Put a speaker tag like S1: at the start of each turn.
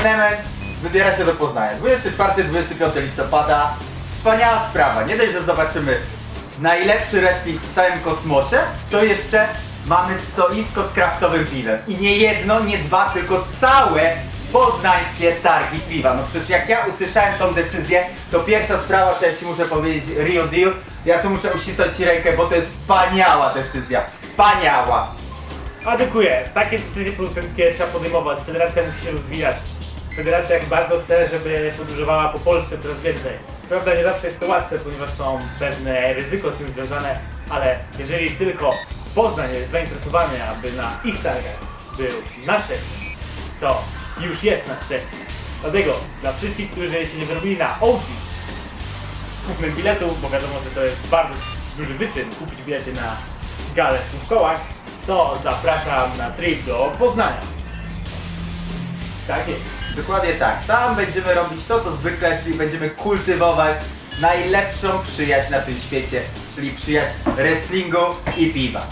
S1: element wybiera się do Poznania. 24-25 listopada. Wspaniała sprawa. Nie dość, że zobaczymy najlepszy wrestling w całym kosmosie, to jeszcze mamy stoisko z kraftowym piwem. I nie jedno, nie dwa, tylko całe poznańskie targi piwa. No przecież jak ja usłyszałem tą decyzję, to pierwsza sprawa, co ja ci muszę powiedzieć, Rio Deal, ja tu muszę uścisnąć ci rękę, bo to jest wspaniała decyzja. Wspaniała.
S2: A dziękuję. Takie decyzje producenckie trzeba podejmować. Federacja musi się rozwijać. Federacja jak bardzo chce, żeby podróżowała po Polsce coraz więcej. Prawda, nie zawsze jest to łatwe, ponieważ są pewne ryzyko z tym związane, ale jeżeli tylko Poznań jest zainteresowany, aby na ich targach był nasz to już jest nasz test. Dlatego dla wszystkich, którzy się nie wyrobili na OG, kupmy biletu, bo wiadomo, że to jest bardzo duży wyczyn kupić bilety na galę w kołach, to zapraszam na trip do Poznania. Tak jest.
S1: Dokładnie tak. Tam będziemy robić to, co zwykle, czyli będziemy kultywować najlepszą przyjaźń na tym świecie, czyli przyjaźń wrestlingu i piwa.